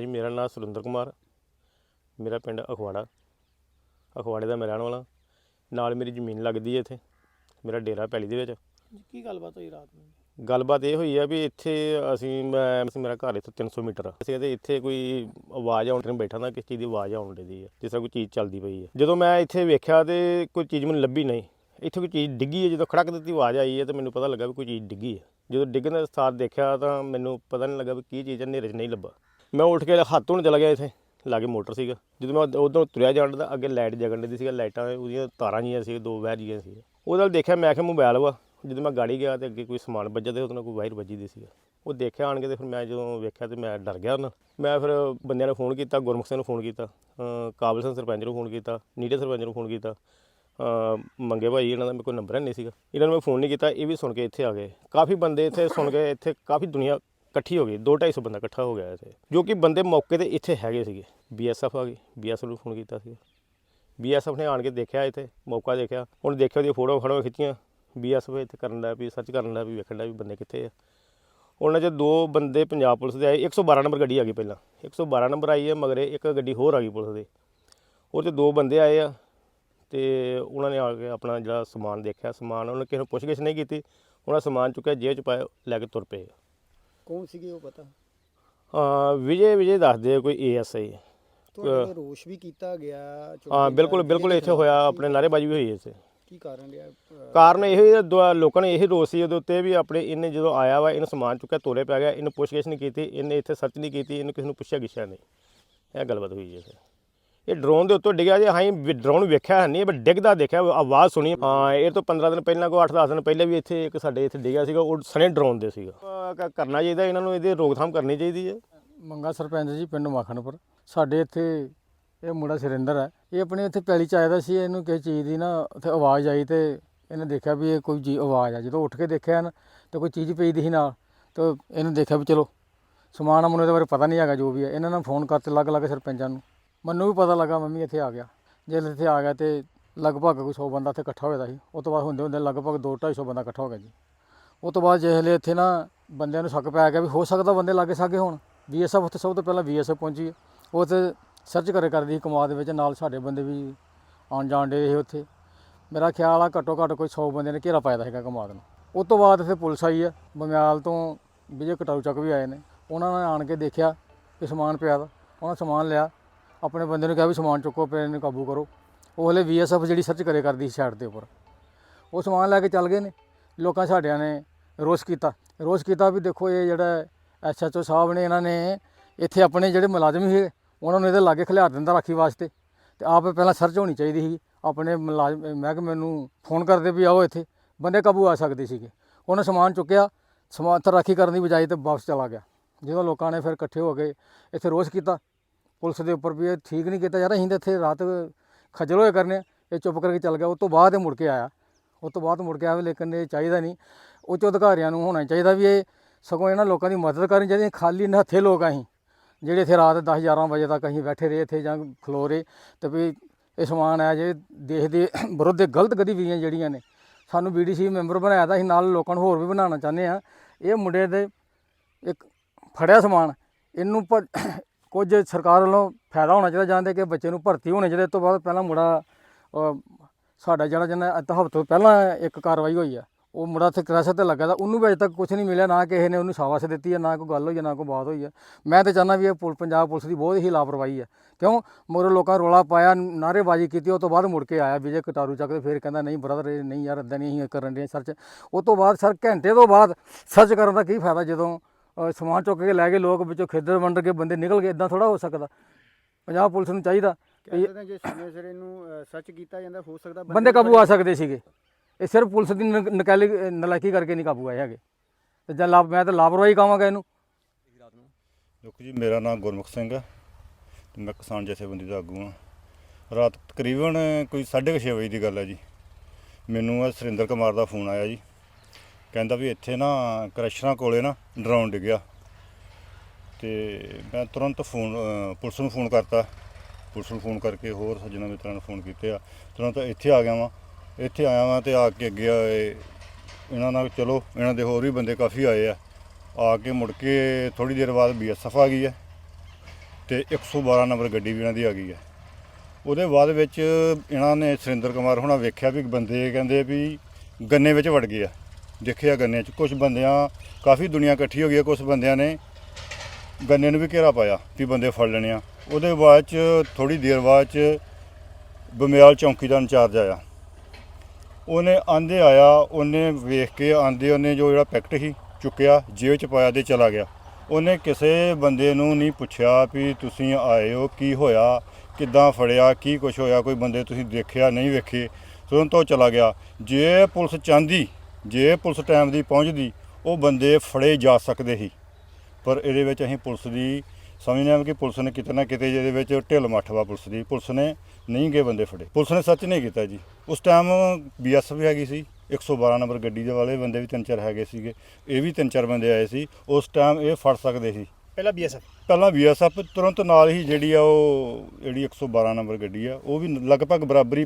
ਜੀ ਮੇਰਾ ਨਾਮ ਸੁਰਿੰਦਰ ਕੁਮਾਰ ਮੇਰਾ ਪਿੰਡ ਅਖਵਾੜਾ। ਅਖਵਾੜੇ ਦਾ ਮੈਂ ਰਹਿਣ ਵਾਲਾ। ਨਾਲ ਮੇਰੀ ਜ਼ਮੀਨ ਲੱਗਦੀ ਹੈ ਇੱਥੇ। ਮੇਰਾ ਡੇਰਾ ਪੈਲੀ ਦੇ ਵਿੱਚ। ਕੀ ਗੱਲਬਾਤ ਹੋਈ ਰਾਤ ਨੂੰ? ਗੱਲਬਾਤ ਇਹ ਹੋਈ ਆ ਵੀ ਇੱਥੇ ਅਸੀਂ ਮੈਂ ਅਸੀਂ- ਮੇਰਾ ਘਰ ਇੱਥੇ 300 ਮੀਟਰ ਆ। ਅਸੀਂ ਤੇ ਇੱਥੇ ਕੋਈ ਆਵਾਜ਼ ਆਉਣ ਤੇ ਬੈਠਾ ਨਾ ਕਿਸ ਚੀਜ਼ ਦੀ ਆਵਾਜ਼ ਆਉਣ ਡਈ ਆ ਜਿਸ ਤਰ੍ਹਾਂ ਕੋਈ ਚੀਜ਼ ਚੱਲਦੀ ਪਈ ਹੈ ਜਦੋਂ ਮੈਂ ਇੱਥੇ ਵੇਖਿਆ ਤੇ ਕੋਈ ਚੀਜ਼ ਮੈਨੂੰ ਲੱਭੀ ਨਹੀਂ। ਇੱਥੇ ਕੋਈ ਚੀਜ਼ ਡਿੱਗੀ ਹੈ ਜਦੋਂ ਖੜਕ ਦਿੱਤੀ ਆਵਾਜ਼ ਆਈ ਹੈ ਤੇ ਮੈਨੂੰ ਪਤਾ ਲੱਗਾ ਵੀ ਕੋਈ ਚੀਜ਼ ਡਿੱਗੀ ਹੈ ਜਦੋਂ ਡਿੱਗਣ ਦਾ ਸਾਰ ਦੇਖਿਆ ਤਾਂ ਮੈਨੂੰ ਪਤਾ ਨਹੀਂ ਲੱਗਾ ਵੀ ਕੀ ਚੀਜ਼ ਹੈ ਹਨੇਰੇ 'ਚ ਨਹੀਂ ਲੱਭਾ। ਮੈਂ ਉੱਠ ਕੇ ਹੱਥ ਧੋਣ ਚਲਾ ਗਿਆ ਇੱਥੇ ਲਾਗੇ ਮੋਟਰ ਸੀਗਾ। ਜਦੋਂ ਮੈਂ ਉਧਰੋਂ ਤੁਰਿਆ ਜਾਣ ਦਾ ਅੱਗੇ ਲਾਈਟ ਜਗਣ ਦੀ ਸੀਗਾ ਲਾਈਟਾਂ ਉਹਦੀਆਂ ਤਾਰਾਂ ਜੀਆਂ ਸੀ ਦੋ ਵਾਇਰ ਜੀਆਂ ਸੀ ਉਹਦੇ ਨਾਲ ਦੇਖਿਆ ਮੈਂ ਕਿਹਾ ਮੋਬਾਈਲ ਵਾ। ਜਦੋਂ ਮੈਂ ਗਾੜੀ ਗਿਆ ਤੇ ਅੱਗੇ ਕੋਈ ਸਮਾਨ ਵੱਜਾ ਤੇ ਉਹਦੇ ਨਾਲ ਕੋਈ ਵਾਇਰ ਵੱਜੀ ਦੀ ਸੀਗਾ। ਉਹ ਦੇਖਿਆ ਆਣ ਕੇ ਤੇ ਫਿਰ ਮੈਂ ਜਦੋਂ ਵੇਖਿਆ ਤੇ ਮੈਂ ਡਰ ਗਿਆ ਉਹਨਾਂ ਮੈਂ ਫਿਰ ਬੰਦਿਆਂ ਨੂੰ ਫੋਨ ਕੀਤਾ ਗੁਰਮੁਖ ਸਿੰਘ ਨੂੰ ਫੋਨ ਕੀਤਾ ਅ, ਕਾਬਲ ਸਿੰਘ ਸਰਪੰਚ ਨੂੰ ਫੋਨ ਕੀਤਾ ਨੀਟੇ ਸਰਪੰਚ ਨੂੰ ਫੋਨ ਕੀਤਾ ਅ, ਮੰਗੇ ਭਾਈ ਇਹਨਾਂ ਦਾ ਮੇਰੇ ਕੋਲ ਨੰਬਰ ਹੈ ਨਹੀਂ ਸੀਗਾ। ਇਹਨਾਂ ਨੂੰ ਮੈਂ ਫੋਨ ਨਹੀਂ ਕੀਤਾ ਇਹ ਵੀ ਸੁਣ ਕੇ ਇੱਥੇ ਆ ਗਏ। ਕਾਫੀ ਬੰਦੇ ਇੱਥੇ ਸੁਣ ਕੇ ਇੱਥੇ ਕਾਫੀ ਦੁਨੀਆ ਇਕੱਠੀ ਹੋ ਗਈ 2-250 ਬੰਦਾ ਇਕੱਠਾ ਹੋ ਗਿਆ ਇੱਥੇ, ਜੋ ਕਿ ਬੰਦੇ ਮੌਕੇ ਤੇ ਇੱਥੇ ਹੈਗੇ ਸੀਗੇ ਬੀਐਸਐਫ ਆ ਗਈ ਬੀਐਸਐਫ ਨੂੰ ਫੋਨ ਕੀਤਾ ਸੀ। ਬੀਐਸਐਫ ਨੇ ਆਣ ਕੇ ਦੇਖਿਆ ਇੱਥੇ, ਮੌਕਾ ਦੇਖਿਆ, ਹੁਣ ਦੇਖਿਆ ਉਹਦੀਆਂ ਫੋਟੋ ਫੜੋ ਖਿੱਚੀਆਂ ਬੀਐਸਐਫ ਇੱਥੇ ਕਰਨ ਦਾ ਵੀ ਸਰਚ ਕਰਨ ਦਾ ਵੀ ਵੇਖਣ ਦਾ ਵੀ ਬੰਦੇ ਕਿੱਥੇ ਆ। ਉਹਨਾਂ 'ਚ ਦੋ ਬੰਦੇ ਪੰਜਾਬ ਪੁਲਿਸ ਦੇ ਆਏ 112 ਨੰਬਰ ਗੱਡੀ ਆ ਗਈ ਪਹਿਲਾਂ 112 ਨੰਬਰ ਆਈ ਹੈ ਮਗਰੇ ਇੱਕ ਗੱਡੀ ਹੋਰ ਆ ਗਈ ਪੁਲਿਸ ਦੇ। ਉਹ 'ਚ ਦੋ ਬੰਦੇ ਆਏ ਆ, ਤੇ ਉਹਨਾਂ ਨੇ ਆ ਕੇ ਆਪਣਾ ਜਿਹੜਾ ਸਮਾਨ ਦੇਖਿਆ, ਸਮਾਨ ਉਹਨਾਂ ਕਿਸੇ ਨੂੰ ਪੁੱਛਗਿੱਛ ਨਹੀਂ ਕੀਤੀ, ਉਹਨਾਂ ਸਮਾਨ ਚੁੱਕਿਆ, ਜੇਬ 'ਚ ਪਾਇਆ ਲੈ ਕੇ ਤੁਰ ਪਏ। ਕੌਣ ਸੀਗੇ ਉਹ ਪਤਾ? ਆ ਵਿਜੇ ਵਿਜੇ ਦੱਸਦੇ ਆ ਕੋਈ ਏਐਸਆਈ ਤੁਹਾਡੇ ਰੋਸ਼ ਵੀ ਕੀਤਾ ਗਿਆ ਹਾਂ ਬਿਲਕੁਲ ਬਿਲਕੁਲ ਇੱਥੇ ਹੋਇਆ ਆਪਣੇ ਨਾਅਰੇਬਾਜ਼ੀ ਵੀ ਹੋਈ ਇੱਥੇ। ਕੀ ਕਾਰਨ ਰਿਹਾ ਅਹ, ਕਾਰਨ ਇਹ ਹੀ ਦੁਆ- ਲੋਕਾਂ ਨੇ ਇਹ ਰੋਸ ਸੀ ਉਹਦੇ ਉੱਤੇ ਵੀ ਆਪਣੇ ਇਹਨੇ ਜਦੋਂ ਆਇਆ ਵਾ ਇਹਨੂੰ ਸਮਾਨ ਚੁੱਕਿਆ ਤੋਰੇ ਪੈ ਗਿਆ ਇਹਨੂੰ ਪੁੱਛਗਿੱਛ ਨਹੀਂ ਕੀਤੀ ਇਹਨੇ ਇੱਥੇ ਸਰਚ ਨਹੀਂ ਕੀਤੀ ਇਹਨੂੰ ਕਿਸੇ ਨੂੰ ਪੁੱਛਿਆ ਗਿੱਛਿਆ ਨਹੀਂ। ਇਹ ਗੱਲਬਾਤ ਹੋਈ ਜੀ ਇੱਥੇ। ਇਹ ਡਰੋਨ ਦੇ ਉੱਤੋਂ ਡਿੱਗਿਆ ਜੇ ਹਾਂ ਡਰੋਨ ਵੇਖਿਆ ਨਹੀਂ ਪਰ ਡਿੱਗਦਾ ਦੇਖਿਆ, ਆਵਾਜ਼ ਸੁਣੀ। ਹਾਂ, ਇਹ ਤੋਂ 15 ਦਿਨ ਪਹਿਲਾਂ ਕੋ 8-10 ਦਿਨ ਪਹਿਲਾਂ ਵੀ ਇੱਥੇ ਇੱਕ ਸਾਡੇ ਇੱਥੇ ਡਿੱਗਿਆ ਸੀਗਾ, ਉਹ ਸਣੇ ਡਰੋਨ ਦੇ ਸੀਗਾ। ਕਰਨਾ ਚਾਹੀਦਾ, ਇਹਨਾਂ ਨੂੰ ਇਹਦੀ ਰੋਕਥਾਮ ਕਰਨੀ ਚਾਹੀਦੀ ਹੈ। ਮੰਗਾ ਸਰਪੰਚ ਜੀ, ਪਿੰਡ ਮੱਖਣਪੁਰ। ਸਾਡੇ ਇੱਥੇ ਇਹ ਮੁੰਡਾ ਸੁਰਿੰਦਰ ਹੈ। ਇਹ ਆਪਣੇ ਇੱਥੇ ਪੈਲੀ ਚ ਆਇਆ ਦਾ ਸੀ, ਇਹਨੂੰ ਕਿਸੇ ਚੀਜ਼ ਦੀ ਨਾ ਉੱਥੇ ਆਵਾਜ਼ ਆਈ ਤੇ ਇਹਨੇ ਦੇਖਿਆ ਵੀ ਇਹ ਕੋਈ ਜੀ, ਆਵਾਜ਼ ਆ। ਜਦੋਂ ਉੱਠ ਕੇ ਦੇਖਿਆ ਨਾ, ਤਾਂ ਕੋਈ ਚੀਜ਼ ਪਈ ਦੀ ਸੀ ਨਾਲ, ਤਾਂ ਇਹਨੂੰ ਦੇਖਿਆ ਵੀ ਚਲੋ, ਸਮਾਨ ਮੈਨੂੰ ਇਹਦੇ ਬਾਰੇ ਪਤਾ ਨਹੀਂ ਹੈਗਾ ਜੋ ਵੀ ਹੈ। ਇਹਨਾਂ ਨੇ ਫੋਨ ਕਰਤੇ ਅਲੱਗ ਅਲੱਗ ਸਰਪੰਚਾਂ ਨੂੰ। ਮੈਨੂੰ ਵੀ ਪਤਾ ਲੱਗਾ ਮੰਮੀ ਇੱਥੇ ਆ ਗਿਆ। ਜਦੋਂ ਇੱਥੇ ਆ ਗਿਆ ਤੇ ਲਗਭਗ ਕੋਈ 100 ਬੰਦਾ ਇੱਥੇ ਇਕੱਠਾ ਹੋਇਆ ਦਾ ਸੀ। ਉਹ ਤੋਂ ਬਾਅਦ ਹੁੰਦੇ ਹੁੰਦੇ ਲਗਭਗ 2 250 ਬੰਦਾ ਇਕੱਠਾ ਹੋ ਗਿਆ ਜੀ। ਉਹ ਤੋਂ ਬਾਅਦ ਜਿਹਲੇ ਇੱਥੇ ਨਾ ਬੰਦਿਆਂ ਨੂੰ ਸ਼ੱਕ ਪੈ ਗਿਆ ਵੀ ਹੋ ਸਕਦਾ ਬੰਦੇ ਲਾਗੇ ਸਾਗੇ ਹੋਣ। ਬੀਐਸਐਫ ਉੱਥੇ ਸਭ ਤੋਂ ਪਹਿਲਾਂ ਬੀਐਸਐਫ ਪਹੁੰਚੀ। ਹੈ। ਉਹ ਤੇ ਸਰਚ ਕਰੇ ਕਰਦੀ ਸੀ ਕਮਾਦ ਦੇ ਵਿੱਚ, ਨਾਲ ਸਾਡੇ ਬੰਦੇ ਵੀ ਆਉਣ ਜਾਣ ਦੇ ਰਹੇ ਉੱਥੇ। ਮੇਰਾ ਖਿਆਲ ਆ ਘੱਟੋ ਘੱਟ ਕੋਈ 100 ਬੰਦੇ ਨੇ ਘੇਰਾ ਪਾਇਆ ਦਾ ਹੈਗਾ ਕਮਾਦ ਨੂੰ। ਉਸ ਤੋਂ ਬਾਅਦ ਇੱਥੇ ਪੁਲਿਸ ਆਈ ਹੈ ਬਮਿਆਲ ਤੋਂ ਵਿਜੇ ਕਟਾਰੂ ਚੱਕ ਵੀ ਆਏ ਨੇ। ਉਹਨਾਂ ਨੇ ਆਣ ਕੇ ਦੇਖਿਆ ਕਿ ਸਮਾਨ ਪਿਆ ਦਾ ਉਹਨਾਂ ਸਮਾਨ ਲਿਆ। ਆਪਣੇ ਬੰਦੇ ਨੂੰ ਕਿਹਾ ਵੀ ਸਮਾਨ ਚੁੱਕੋ, ਫਿਰ ਇਹਨੂੰ ਕਾਬੂ ਕਰੋ। ਉਹ ਹਲੇ ਬੀਐਸਐਫ ਜਿਹੜੀ ਸਰਚ ਕਰੇ ਕਰਦੀ ਸੀ ਸਾਈਡ ਦੇ ਉੱਪਰ। ਉਹ ਸਮਾਨ ਲੈ ਕੇ ਚੱਲ ਗਏ ਨੇ। ਲੋਕਾਂ ਸਾਡਿਆਂ ਨੇ ਰੋਸ ਕੀਤਾ। ਰੋਸ ਕੀਤਾ ਵੀ ਦੇਖੋ ਇਹ ਜਿਹੜਾ ਐਸਐਚਓ ਸਾਹਿਬ ਨੇ, ਇਹਨਾਂ ਨੇ ਇੱਥੇ ਆਪਣੇ ਜਿਹੜੇ ਮੁਲਾਜ਼ਮ ਸੀ, ਉਹਨਾਂ ਨੂੰ ਇਹਦੇ ਲਾਗੇ ਖਿਲਾਰ ਦਿੰਦਾ ਰਾਖੀ ਵਾਸਤੇ। ਤੇ ਆਪ ਪਹਿਲਾਂ ਸਰਚ ਹੋਣੀ ਚਾਹੀਦੀ ਸੀ। ਆਪਣੇ ਮੁਲਾਜ਼ਮ, ਮਹਿਕਮੇ ਨੂੰ ਫੋਨ ਕਰਦੇ ਵੀ ਆਓ ਇੱਥੇ। ਬੰਦੇ ਕਾਬੂ ਆ ਸਕਦੇ ਸੀਗੇ। ਉਹਨੇ ਸਮਾਨ ਚੁੱਕਿਆ। ਸਮਾਨ ਤਾਂ ਰਾਖੀ ਕਰਨ ਦੀ ਬਜਾਏ ਤੇ ਵਾਪਸ ਚਲਾ ਗਿਆ। ਜਦੋਂ ਲੋਕਾਂ ਨੇ ਫਿਰ ਇਕੱਠੇ ਹੋ ਕੇ ਇੱਥੇ ਰੋਸ ਕੀਤਾ ਪੁਲਿਸ ਦੇ ਉੱਪਰ ਵੀ ਇਹ ਠੀਕ ਨਹੀਂ ਕੀਤਾ ਯਾਰ ਅਸੀਂ ਤਾਂ ਇੱਥੇ ਰਾਤ ਖੱਜਲ ਹੋਏ ਕਰਨੇ ਇਹ ਚੁੱਪ ਕਰਕੇ ਚੱਲ ਗਿਆ। ਉਸ ਤੋਂ ਬਾਅਦ ਇਹ ਮੁੜ ਕੇ ਆਇਆ। ਉਸ ਤੋਂ ਬਾਅਦ ਮੁੜ ਕੇ ਆਇਆ, ਲੇਕਿਨ ਇਹ ਚਾਹੀਦਾ ਨਹੀਂ। ਉੱਚ ਅਧਿਕਾਰੀਆਂ ਨੂੰ ਹੋਣਾ ਚਾਹੀਦਾ ਵੀ ਇਹ ਸਗੋਂ ਇਹਨਾਂ ਲੋਕਾਂ ਦੀ ਮਦਦ ਕਰਨੀ ਚਾਹੀਦੀ। ਖਾਲੀ ਨਹੱਥੇ ਲੋਕ ਅਸੀਂ, ਜਿਹੜੇ ਇੱਥੇ ਰਾਤ 10 11 ਵਜੇ ਤੱਕ ਅਸੀਂ ਬੈਠੇ ਰਹੇ, ਇੱਥੇ ਜਾਂ ਖਲੋ ਰਹੇ। ਤੇ ਵੀ ਇਹ ਸਮਾਨ ਹੈ ਜੇ ਦੇਸ਼ ਦੇ ਵਿਰੁੱਧ ਦੇ ਗਲਤ ਗਤੀਵਿਧੀਆਂ ਜਿਹੜੀਆਂ ਨੇ, ਸਾਨੂੰ ਬੀਡੀਸੀ ਮੈਂਬਰ ਬਣਾਇਆ ਤਾਂ ਅਸੀਂ ਨਾਲ ਲੋਕਾਂ ਨੂੰ ਹੋਰ ਵੀ ਬਣਾਉਣਾ ਚਾਹੁੰਦੇ ਆ ਇਹ ਮੁੰਡੇ ਦੇ ਇੱਕ ਫੜਿਆ ਸਮਾਨ। ਇਹਨੂੰ ਭ- ਕੁਝ ਸਰਕਾਰ ਵੱਲੋਂ ਫਾਇਦਾ ਹੋਣਾ ਚਾਹੀਦਾ ਜਾਂਦੇ ਕਿ ਬੱਚੇ ਨੂੰ ਭਰਤੀ ਹੋਣੇ ਚਾਹੀਦੇ ਤੋਂ ਬਾਅਦ ਪਹਿਲਾਂ ਮੁੰਡਾ ਸਾਡਾ ਜਿਹੜਾ ਜਿਹਨਾਂ ਅੱਧ ਹਫ਼ਤੇ ਤੋਂ ਪਹਿਲਾਂ ਇੱਕ ਕਾਰਵਾਈ ਹੋਈ ਆ, ਉਹ ਮੁੰਡਾ ਇੱਥੇ ਕ੍ਰੈਸ਼ਰ ਤੇ ਲੱਗਾ ਤਾਂ ਉਹਨੂੰ ਵੀ ਅਜੇ ਤੱਕ ਕੁਝ ਨਹੀਂ ਮਿਲਿਆ, ਨਾ ਕਿਸੇ ਨੇ ਉਹਨੂੰ ਸ਼ਾਬਾਸ਼ ਦਿੱਤੀ ਹੈ ਨਾ ਕੋਈ ਗੱਲ ਹੋਈ ਹੈ ਨਾ ਕੋਈ ਬਾਤ ਹੋਈ ਹੈ ਮੈਂ ਤਾਂ ਚਾਹੁੰਦਾ ਵੀ ਇਹ ਪੁਲ- ਪੰਜਾਬ ਪੁਲਿਸ ਦੀ ਬਹੁਤ ਹੀ ਲਾਪਰਵਾਹੀ ਹੈ ਕਿਉਂ? ਮੋਰੇ ਲੋਕਾਂ ਨੇ ਰੋਲਾ ਪਾਇਆ, ਨਾਅਰੇਬਾਜ਼ੀ ਕੀਤੀ, ਉਹ ਤੋਂ ਬਾਅਦ ਮੁੜ ਕੇ ਆਇਆ ਵਿਜੇ ਕਟਾਰੂ ਚੱਕ ਤੇ ਫਿਰ ਕਹਿੰਦਾ, ਨਹੀਂ ਬ੍ਰਦਰ ਇਹ ਨਹੀਂ ਯਾਰ ਇਦਾਂ ਨਹੀਂ ਅਸੀਂ ਕਰਨ ਦੇ ਸਰਚ ਉਹ ਤੋਂ ਬਾਅਦ ਸਰ, ਘੰਟੇ ਤੋਂ ਬਾਅਦ ਸਰਚ ਕਰਨ ਦਾ ਕੀ ਫਾਇਦਾ ਜਦੋਂ ਸਮਾਨ ਚੁੱਕ ਕੇ ਲੈ ਗਏ ਲੋਕ ਵਿੱਚੋਂ ਖਿੱਦਰ ਵੰਡ ਕੇ ਬੰਦੇ ਨਿਕਲ ਗਏ ਇਦਾਂ ਥੋੜਾ ਹੋ ਸਕਦਾ। ਪੰਜਾਬ ਪੁਲਿਸ ਨੂੰ ਚਾਹੀਦਾ ਵੀ ਕਹਿੰਦੇ ਨੇ ਜੇ ਸਮੇਂ ਸਿਰ ਇਹਨੂੰ ਸਰਚ ਕੀਤਾ ਜਾਂਦਾ ਹੋ ਸਕਦਾ ਬੰਦੇ ਕਾਬੂ ਆ ਸਕਦੇ ਸੀਗੇ। ਇਹ ਸਿਰਫ ਪੁਲਿਸ ਦੀ ਨ- ਨਕੈਲੀ ਨਲਾਇਕੀ ਕਰਕੇ ਨਹੀਂ ਕਾਬੂ ਆਏ ਹੈਗੇ। ਤੇ ਜਾਂ ਲਾਭ ਮੈਂ ਤਾਂ ਲਾਪਰਵਾਹੀ ਕਹਾਂਗਾ ਇਹਨੂੰ। ਦੇਖੋ ਜੀ ਮੇਰਾ ਨਾਮ ਗੁਰਮੁਖ ਸਿੰਘ ਹੈ ਤੇ ਮੈਂ ਕਿਸਾਨ ਜਥੇਬੰਦੀ ਦਾ ਆਗੂ ਹਾਂ। ਰਾਤ ਤਕਰੀਬਨ ਕੋਈ 6:30 ਵਜੇ ਦੀ ਗੱਲ ਹੈ ਜੀ। ਮੈਨੂੰ ਆ ਸੁਰਿੰਦਰ ਕੁਮਾਰ ਦਾ ਫੋਨ ਆਇਆ ਜੀ। ਕਹਿੰਦਾ ਵੀ ਇੱਥੇ ਨਾ ਕ੍ਰੈਸ਼ਰਾਂ ਕੋਲੇ ਨਾ ਡਰਾਉਣ ਡਿੱਗਿਆ। ਤੇ ਮੈਂ ਤੁਰੰਤ ਫੋਨ ਪੁਲਿਸ ਨੂੰ ਫੋਨ ਕਰਤਾ। ਪੁਲਿਸ ਨੂੰ ਫੋਨ ਕਰਕੇ ਹੋਰ ਸੱਜਣਾ ਮਿੱਤਰਾਂ ਨੂੰ ਫੋਨ ਕੀਤੇ ਆ। ਤੁਰੰਤ ਇੱਥੇ ਆ ਗਿਆ ਵਾਂ। ਇੱਥੇ ਆਇਆ ਵਾਂ ਤੇ ਆ ਕੇ ਅੱਗੇ ਆਏ। ਇਹਨਾਂ ਨਾਲ ਚਲੋ, ਇਹਨਾਂ ਦੇ ਹੋਰ ਵੀ ਬੰਦੇ ਕਾਫੀ ਆਏ ਆ। ਆ ਕੇ ਮੁੜ ਕੇ ਥੋੜੀ ਦੇਰ ਬਾਅਦ ਬੀਐਸਐਫ ਆ ਗਈ ਹੈ ਤੇ 112 ਨੰਬਰ ਗੱਡੀ ਵੀ ਇਹਨਾਂ ਦੀ ਆ ਗਈ ਹੈ ਉਹਦੇ ਬਾਅਦ ਵਿੱਚ ਇਹਨਾਂ ਨੇ ਸੁਰਿੰਦਰ ਕੁਮਾਰ ਹੁਣਾਂ ਵੇਖਿਆ ਵੀ ਬੰਦੇ ਕਹਿੰਦੇ ਵੀ ਗੰਨੇ ਵਿੱਚ ਵੜ ਗਏ ਆ। ਦੇਖਿਆ ਗੰਨੇ 'ਚ। ਕੁਝ ਬੰਦਿਆਂ, ਕਾਫੀ ਦੁਨੀਆ ਇਕੱਠੀ ਹੋ ਗਈ ਹੈ ਕੁਝ ਬੰਦਿਆਂ ਨੇ ਗੰਨੇ ਨੂੰ ਵੀ ਘੇਰਾ ਪਾਇਆ ਵੀ ਬੰਦੇ ਫੜ ਲੈਣੇ ਆ। ਉਹਦੇ ਬਾਅਦ ਚ ਥੋੜੀ ਦੇਰ ਬਾਅਦ ਚ ਬਮਿਆਲ ਚੌਂਕੀ ਦਾ ਇੰਚਾਰਜ ਆਇਆ। ਉਹਨੇ ਆਂਦੇ ਆਇਆ, ਉਹਨੇ ਵੇਖ ਕੇ ਆਂਦੇ ਉਹਨੇ ਜੋ ਜਿਹੜਾ ਪੈਕਟ ਸੀ ਚੁੱਕਿਆ, ਜੇਬ ਚ ਪਾਇਆ ਤੇ ਚਲਾ ਗਿਆ। ਉਹਨੇ ਕਿਸੇ ਬੰਦੇ ਨੂੰ ਨਹੀਂ ਪੁੱਛਿਆ ਵੀ ਤੁਸੀਂ ਆਏ ਹੋ, ਕੀ ਹੋਇਆ, ਕਿੱਦਾਂ ਫੜਿਆ, ਕੀ ਕੁਝ ਹੋਇਆ, ਕੋਈ ਬੰਦੇ ਤੁਸੀਂ ਦੇਖਿਆ, ਨਹੀਂ ਵੇਖੇ, ਤੁਰੰਤ ਉਹ ਚਲਾ ਗਿਆ। ਜੇ ਪੁਲਿਸ ਚਾਹੁੰਦੀ ਜੇ ਪੁਲਿਸ ਟਾਈਮ ਦੀ ਪਹੁੰਚਦੀ ਉਹ ਬੰਦੇ ਫੜੇ ਜਾ ਸਕਦੇ ਸੀ। ਪਰ ਇਹਦੇ ਵਿੱਚ ਅਸੀਂ ਪੁਲਿਸ ਦੀ ਸਮਝਦੇ ਹਾਂ ਕਿ ਪੁਲਿਸ ਨੇ ਕਿਤੇ ਨਾ ਕਿਤੇ ਜਿਹਦੇ ਵਿੱਚ ਢਿੱਲ ਮੱਠ ਵਾ ਪੁਲਿਸ ਦੀ। ਪੁਲਿਸ ਨੇ ਨਹੀਂ ਗਏ ਬੰਦੇ ਫੜੇ। ਪੁਲਿਸ ਨੇ ਸੱਚ ਨਹੀਂ ਕੀਤਾ ਜੀ। ਉਸ ਟਾਈਮ ਬੀਐਸਐਫ ਹੈਗੀ ਸੀ 112 ਨੰਬਰ ਗੱਡੀ ਦੇ ਵਾਲੇ ਬੰਦੇ ਵੀ ਤਿੰਨ ਚਾਰ ਹੈਗੇ ਸੀਗੇ। ਇਹ ਵੀ ਤਿੰਨ ਚਾਰ ਬੰਦੇ ਆਏ ਸੀ। ਉਸ ਟਾਈਮ ਇਹ ਫੜ ਸਕਦੇ ਸੀ। ਪਹਿਲਾਂ ਬੀਐਸਐਫ ਪਹਿਲਾਂ ਬੀਐਸਐਫ ਤੁਰੰਤ ਨਾਲ ਹੀ ਜਿਹੜੀ ਆ ਉਹ ਜਿਹੜੀ 112 ਨੰਬਰ ਗੱਡੀ ਆ ਉਹ ਵੀ ਲਗਭਗ ਬਰਾਬਰੀ